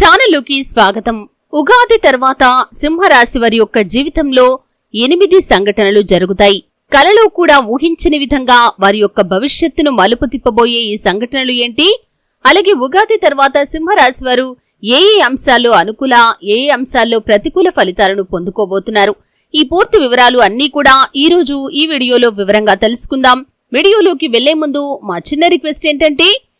ఛానల్లోకి స్వాగతం. ఉగాది తర్వాత సింహరాశి వారి యొక్క జీవితంలో ఎనిమిది సంఘటనలు జరుగుతాయి. కలలో కూడా ఊహించని విధంగా వారి యొక్క భవిష్యత్తును మలుపు తిప్పబోయే ఈ సంఘటనలు ఏంటి? అలాగే ఉగాది తర్వాత సింహరాశి వారు ఏ ఏ అంశాల్లో అనుకూల ఏ ఏ అంశాల్లో ప్రతికూల ఫలితాలను పొందుకోబోతున్నారు? ఈ పూర్తి వివరాలు అన్నీ కూడా ఈ రోజు ఈ వీడియోలో వివరంగా తెలుసుకుందాం. వీడియోలోకి వెళ్ళే ముందు మా చిన్న రిక్వెస్ట్ ఏంటంటే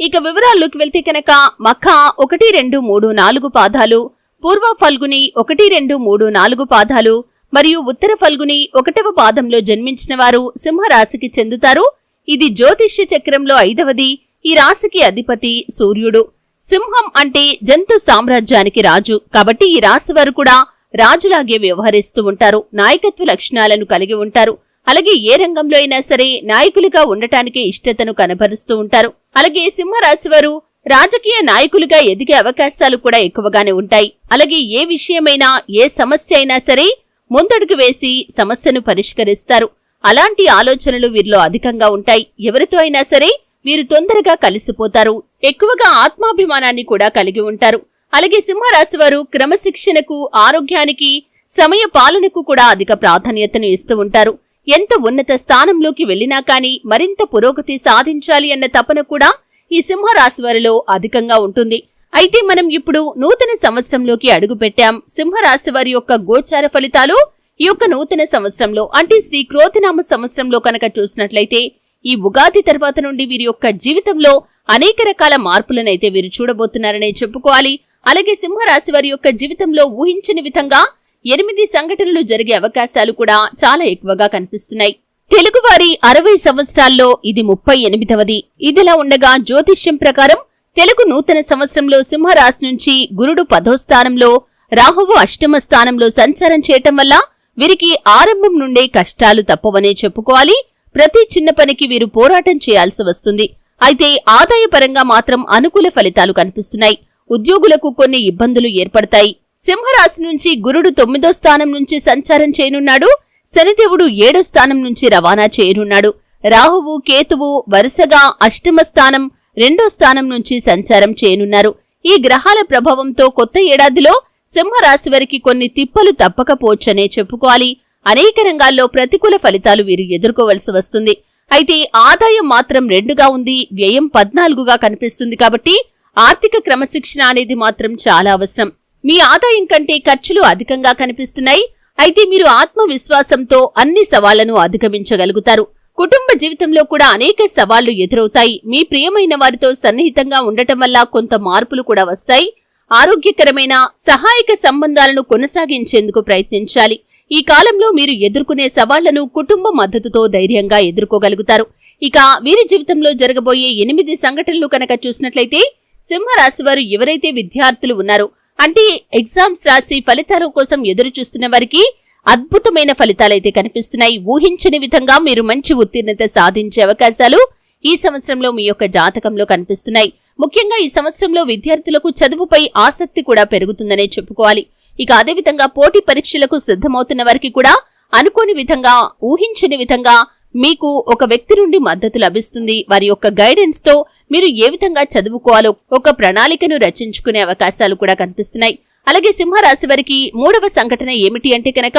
ఇక వివరాల్లోకి వెళ్తే కనుక మఖ ఒకటి రెండు మూడు నాలుగు పాదాలు పూర్వ ఫల్గుని ఒకటి రెండు మూడు నాలుగు పాదాలు మరియు ఉత్తర ఫల్గుని ఒకటవ పాదంలో జన్మించిన వారు సింహరాశికి చెందుతారు. ఇది జ్యోతిష్య చక్రంలో ఐదవది ఈ రాశికి అధిపతి సూర్యుడు. సింహం అంటే జంతు సామ్రాజ్యానికి రాజు. కాబట్టి ఈ రాశి వారు కూడా రాజులాగే వ్యవహరిస్తూ ఉంటారు. నాయకత్వ లక్షణాలను కలిగి ఉంటారు. అలాగే ఏ రంగంలో అయినా సరే నాయకులుగా ఉండటానికి ఇష్టతను కనబరుస్తూ ఉంటారు. అలాగే సింహరాశి వారు రాజకీయ నాయకులుగా ఎదిగే అవకాశాలు కూడా ఎక్కువగానే ఉంటాయి. అలాగే ఏ విషయమైనా ఏ సమస్య అయినా సరే ముందడుగు వేసి సమస్యను పరిష్కరిస్తారు. అలాంటి ఆలోచనలు వీరిలో అధికంగా ఉంటాయి. ఎవరితో అయినా సరే వీరు తొందరగా కలిసిపోతారు. ఎక్కువగా ఆత్మాభిమానాన్ని కూడా కలిగి ఉంటారు. అలాగే సింహరాశి వారు క్రమశిక్షణకు ఆరోగ్యానికి సమయ పాలనకు కూడా అధిక ప్రాధాన్యతను ఇస్తూ ఉంటారు. ఎంత ఉన్నత స్థానంలోకి వెళ్ళినా కానీ మరింత పురోగతి సాధించాలి అన్న తపన కూడా ఈ సింహరాశి వారిలో అధికంగా ఉంటుంది. అయితే మనం ఇప్పుడు నూతన సంవత్సరంలోకి అడుగు పెట్టాం సింహరాశి వారి యొక్క గోచార ఫలితాలు ఈ యొక్క నూతన సంవత్సరంలో అంటే శ్రీ క్రోతినామ సంవత్సరంలో కనుక చూసినట్లయితే ఈ ఉగాది తర్వాత నుండి వీరి యొక్క జీవితంలో అనేక రకాల మార్పులనైతే వీరు చూడబోతున్నారనే చెప్పుకోవాలి. అలాగే సింహరాశి వారి యొక్క జీవితంలో ఊహించని విధంగా ఎనిమిది సంఘటనలు జరిగే అవకాశాలు కూడా చాలా ఎక్కువగా కనిపిస్తున్నాయి. తెలుగువారి అరవై సంవత్సరాల్లో ఇది ముప్పై ఎనిమిదవది. ఇదిలా ఉండగా జ్యోతిష్యం ప్రకారం తెలుగు నూతన సంవత్సరంలో సింహరాశి నుంచి గురుడు పదో స్థానంలో రాహువు అష్టమ స్థానంలో సంచారం చేయటం వల్ల వీరికి ఆరంభం నుండే కష్టాలు తప్పవనే చెప్పుకోవాలి. ప్రతి చిన్న పనికి వీరు పోరాటం చేయాల్సి వస్తుంది. అయితే ఆదాయపరంగా మాత్రం అనుకూల ఫలితాలు కనిపిస్తున్నాయి. ఉద్యోగులకు కొన్ని ఇబ్బందులు ఏర్పడతాయి. సింహరాశి నుంచి గురుడు తొమ్మిదో స్థానం నుంచి సంచారం చేయనున్నాడు. శనిదేవుడు ఏడో స్థానం నుంచి రవాణా చేయనున్నాడు. రాహువు కేతువు వరుసగా అష్టమ స్థానం రెండో స్థానం నుంచి సంచారం చేయనున్నారు. ఈ గ్రహాల ప్రభావంతో కొత్త ఏడాదిలో సింహరాశి వారికి కొన్ని తిప్పలు తప్పకపోవచ్చనే చెప్పుకోవాలి. అనేక రంగాల్లో ప్రతికూల ఫలితాలు వీరు ఎదుర్కోవలసి వస్తుంది. అయితే ఆదాయం మాత్రం రెండుగా ఉంది వ్యయం పద్నాలుగుగా కనిపిస్తుంది కాబట్టి ఆర్థిక క్రమశిక్షణ అనేది మాత్రం చాలా అవసరం. మీ ఆదాయం కంటే ఖర్చులు అధికంగా కనిపిస్తున్నాయి. అయితే మీరు ఆత్మవిశ్వాసంతో అన్ని సవాళ్ళను అధిగమించగలుగుతారు. కుటుంబ జీవితంలో కూడా అనేక సవాళ్ళు ఎదురవుతాయి. మీ ప్రియమైన వారితో సన్నిహితంగా ఉండటం వల్ల కొంత మార్పులు కూడా వస్తాయి. ఆరోగ్యకరమైన సహాయక సంబంధాలను కొనసాగించేందుకు ప్రయత్నించాలి. ఈ కాలంలో మీరు ఎదుర్కొనే సవాళ్ళను కుటుంబ మద్దతుతో ధైర్యంగా ఎదుర్కోగలుగుతారు. ఇక వీరి జీవితంలో జరగబోయే ఎనిమిది సంఘటనలు కనుక చూసినట్లయితే సింహరాశి వారు ఎవరైతే విద్యార్థులు ఉన్నారో అంటే ఎగ్జామ్స్ రాసి ఫలితాల కోసం ఎదురు చూస్తున్న వారికి అద్భుతమైన ఫలితాలైతే కనిపిస్తున్నాయి. ఊహించని విధంగా మీరు మంచి ఉత్తీర్ణత సాధించే అవకాశాలు ఈ సంవత్సరంలో మీ యొక్క జాతకంలో కనిపిస్తున్నాయి. ముఖ్యంగా ఈ సంవత్సరంలో విద్యార్థులకు చదువుపై ఆసక్తి కూడా పెరుగుతుందనే చెప్పుకోవాలి. ఇక అదేవిధంగా పోటీ పరీక్షలకు సిద్ధమవుతున్న వారికి కూడా అనుకోని విధంగా ఊహించని విధంగా మీకు ఒక వ్యక్తి నుండి మద్దతు లభిస్తుంది. వారి యొక్క గైడెన్స్తో మీరు ఏ విధంగా చదువుకోవాలో ఒక ప్రణాళికను రచించుకునే అవకాశాలు కూడా కనిపిస్తున్నాయి. అలాగే సింహరాశి వారికి మూడవ సంఘటన ఏమిటి అంటే కనుక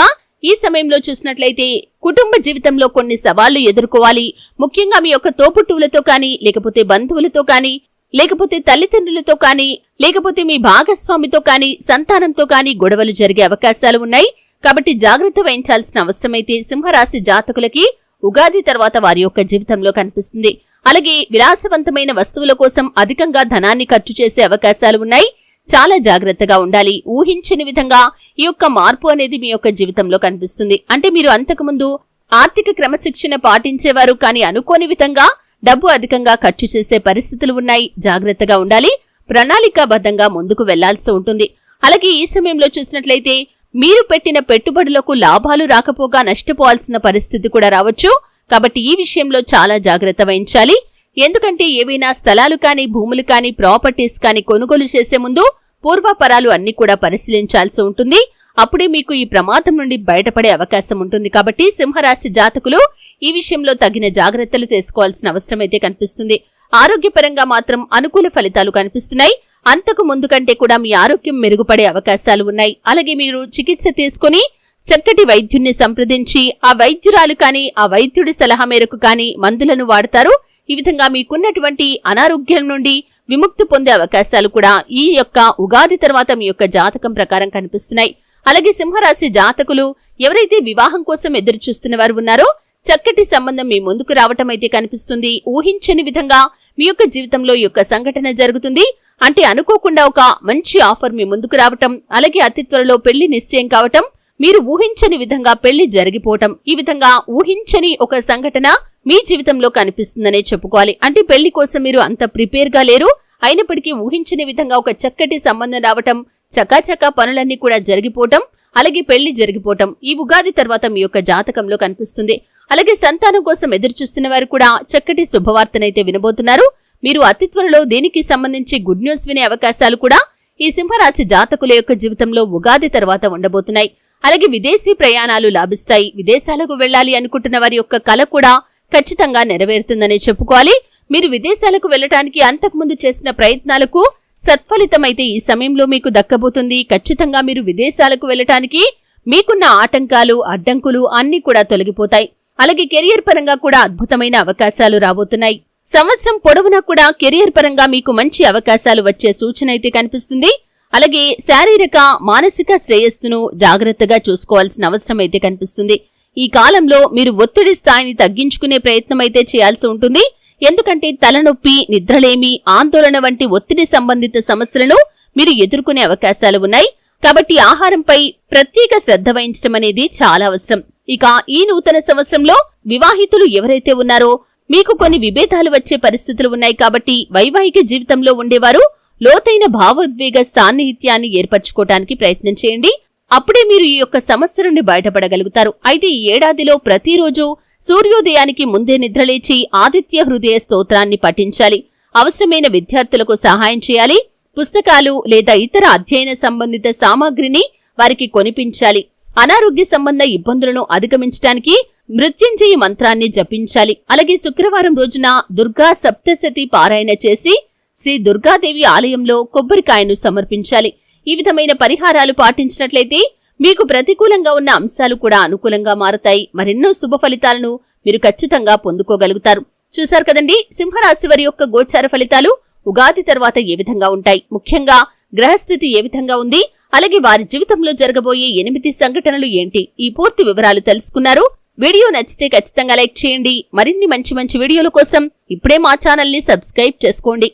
ఈ సమయంలో చూసినట్లయితే కుటుంబ జీవితంలో కొన్ని సవాళ్ళు ఎదుర్కోవాలి. ముఖ్యంగా మీ యొక్క తోపుట్టువులతో కానీ లేకపోతే బంధువులతో కానీ లేకపోతే తల్లిదండ్రులతో కానీ లేకపోతే మీ భాగస్వామితో కానీ సంతానంతో కానీ గొడవలు జరిగే అవకాశాలు ఉన్నాయి. కాబట్టి జాగ్రత్త వహించాల్సిన అవసరమైతే సింహరాశి జాతకులకి ఉగాది తర్వాత వారి యొక్క జీవితంలో కనిపిస్తుంది. అలాగే విలాసవంతమైన వస్తువుల కోసం అధికంగా ధనాన్ని ఖర్చు చేసే అవకాశాలు ఉన్నాయి. చాలా జాగ్రత్తగా ఉండాలి. ఊహించని విధంగా ఈ యొక్క మార్పు అనేది మీ యొక్క జీవితంలో కనిపిస్తుంది. అంటే మీరు అంతకుముందు ఆర్థిక క్రమశిక్షణ పాటించేవారు కానీ అనుకోని విధంగా డబ్బు అధికంగా ఖర్చు చేసే పరిస్థితులు ఉన్నాయి. జాగ్రత్తగా ఉండాలి. ప్రణాళికాబద్ధంగా ముందుకు వెళ్ళాల్సి ఉంటుంది. అలాగే ఈ సమయంలో చూసినట్లయితే మీరు పెట్టిన పెట్టుబడులకు లాభాలు రాకపోగా నష్టపోవాల్సిన పరిస్థితి కూడా రావచ్చు. కాబట్టి ఈ విషయంలో చాలా జాగ్రత్త వహించాలి. ఎందుకంటే ఏవైనా స్థలాలు కానీ భూములు కానీ ప్రాపర్టీస్ కానీ కొనుగోలు చేసే ముందు పూర్వాపరాలు అన్ని కూడా పరిశీలించాల్సి ఉంటుంది. అప్పుడే మీకు ఈ ప్రమాదం నుండి బయటపడే అవకాశం ఉంటుంది. కాబట్టి సింహరాశి జాతకులు ఈ విషయంలో తగిన జాగ్రత్తలు తీసుకోవాల్సిన అవసరం అయితే కనిపిస్తుంది. ఆరోగ్యపరంగా మాత్రం అనుకూల ఫలితాలు కనిపిస్తున్నాయి. అంతకు ముందు కంటే కూడా మీ ఆరోగ్యం మెరుగుపడే అవకాశాలు ఉన్నాయి. అలాగే మీరు చికిత్స తీసుకుని చక్కటి వైద్యుణ్ణి సంప్రదించి ఆ వైద్యురాలు కానీ ఆ వైద్యుడి సలహా మేరకు కానీ మందులను వాడతారు. ఈ విధంగా మీకున్నటువంటి అనారోగ్యం నుండి విముక్తి పొందే అవకాశాలు కూడా ఈ యొక్క ఉగాది తర్వాత మీ యొక్క జాతకం ప్రకారం కనిపిస్తున్నాయి. అలాగే సింహరాశి జాతకులు ఎవరైతే వివాహం కోసం ఎదురు చూస్తున్న వారు ఉన్నారో చక్కటి సంబంధం మీ ముందుకు రావటం అయితే కనిపిస్తుంది. ఊహించని విధంగా మీ యొక్క జీవితంలో ఈ యొక్క సంఘటన జరుగుతుంది. అంటే అనుకోకుండా ఒక మంచి ఆఫర్ మీ ముందుకు రావటం అలాగే అతి త్వరలో పెళ్ళి నిశ్చయం కావటం మీరు ఊహించని విధంగా పెళ్ళి జరిగిపోవటం ఈ విధంగా ఊహించని ఒక సంఘటన మీ జీవితంలో కనిపిస్తుందనే చెప్పుకోవాలి. అంటే పెళ్ళి కోసం మీరు అంత ప్రిపేర్గా లేరు. అయినప్పటికీ ఊహించని విధంగా ఒక చక్కటి సంబంధం రావటం చకాచకా పనులన్నీ కూడా జరిగిపోవటం అలాగే పెళ్ళి జరిగిపోవటం ఈ ఉగాది తర్వాత మీ యొక్క జాతకంలో కనిపిస్తుంది. అలాగే సంతానం కోసం ఎదురు చూస్తున్న వారు కూడా చక్కటి శుభవార్తనైతే వినబోతున్నారు. మీరు అతి త్వరలో దీనికి సంబంధించి గుడ్ న్యూస్ వినే అవకాశాలు కూడా ఈ సింహరాశి జాతకుల యొక్క జీవితంలో ఉగాది తర్వాత ఉండబోతున్నాయి. అలాగే విదేశీ ప్రయాణాలు లాభిస్తాయి. విదేశాలకు వెళ్ళాలి అనుకుంటున్న వారి యొక్క కల కూడా ఖచ్చితంగా నెరవేరుతుందనే చెప్పుకోవాలి. మీరు విదేశాలకు వెళ్ళటానికి అంతకుముందు చేసిన ప్రయత్నాలకు సత్ఫలితమైతే ఈ సమయంలో మీకు దక్కబోతుంది. ఖచ్చితంగా మీరు విదేశాలకు వెళ్ళటానికి మీకున్న ఆటంకాలు అడ్డంకులు అన్ని కూడా తొలగిపోతాయి. అలాగే కెరియర్ పరంగా కూడా అద్భుతమైన అవకాశాలు రాబోతున్నాయి. సంవత్సరం పొడవునా కూడా కెరియర్ పరంగా మీకు మంచి అవకాశాలు వచ్చే సూచన అయితే కనిపిస్తుంది. అలాగే శారీరక మానసిక శ్రేయస్సును జాగ్రత్తగా చూసుకోవాల్సిన అవసరం అయితే కనిపిస్తుంది. ఈ కాలంలో మీరు ఒత్తిడి స్థాయిని తగ్గించుకునే ప్రయత్నం అయితే చేయాల్సి ఉంటుంది. ఎందుకంటే తలనొప్పి నిద్రలేమి ఆందోళన వంటి ఒత్తిడి సంబంధిత సమస్యలను మీరు ఎదుర్కొనే అవకాశాలు ఉన్నాయి. కాబట్టి ఆహారంపై ప్రత్యేక శ్రద్ధ వహించడం అనేది చాలా అవసరం. ఇక ఈ నూతన సంవత్సరంలో వివాహితులు ఎవరైతే ఉన్నారో మీకు కొన్ని విభేదాలు వచ్చే పరిస్థితులు ఉన్నాయి కాబట్టి వైవాహిక జీవితంలో ఉండేవారు లోతైన భావోద్వేగ సాన్నిహిత్యాన్ని ఏర్పరచుకోవటానికి ప్రయత్నం చేయండి. అప్పుడే మీరు ఈ యొక్క సమస్య నుండి బయటపడగలుగుతారు. అయితే ఈ ఏడాదిలో ప్రతిరోజు సూర్యోదయానికి ముందే నిద్రలేచి ఆదిత్య హృదయ స్తోత్రాన్ని పఠించాలి. అవసరమైన విద్యార్థులకు సహాయం చేయాలి. పుస్తకాలు లేదా ఇతర అధ్యయన సంబంధిత సామాగ్రిని వారికి కొనిపించాలి. అనారోగ్య సంబంధ ఇబ్బందులను అధిగమించడానికి మృత్యుంజయ మంత్రాన్ని జపించాలి. అలాగే శుక్రవారం రోజున దుర్గా సప్తశతి పారాయణ చేసి శ్రీ దుర్గాదేవి ఆలయంలో కొబ్బరికాయను సమర్పించాలి. ఈ విధమైన పరిహారాలు పాటించినట్లయితే మీకు ప్రతికూలంగా ఉన్న అంశాలు కూడా అనుకూలంగా మారతాయి. మరెన్నో శుభ ఫలితాలను మీరు ఖచ్చితంగా పొందుకోగలుగుతారు. చూశారు కదండి? సింహరాశి వారి యొక్క గోచార ఫలితాలు ఉగాది తర్వాత ఏ విధంగా ఉంటాయి? ముఖ్యంగా గ్రహస్థితి ఏ విధంగా ఉంది? అలాగే వారి జీవితంలో జరగబోయే ఎనిమిది సంఘటనలు ఏంటి? ఈ పూర్తి వివరాలు తెలుసుకున్నారు. వీడియో నచ్చితే ఖచ్చితంగా లైక్ చేయండి. మరిన్ని మంచి మంచి వీడియోల కోసం ఇప్పుడే మా ఛానల్ని సబ్స్క్రైబ్ చేసుకోండి.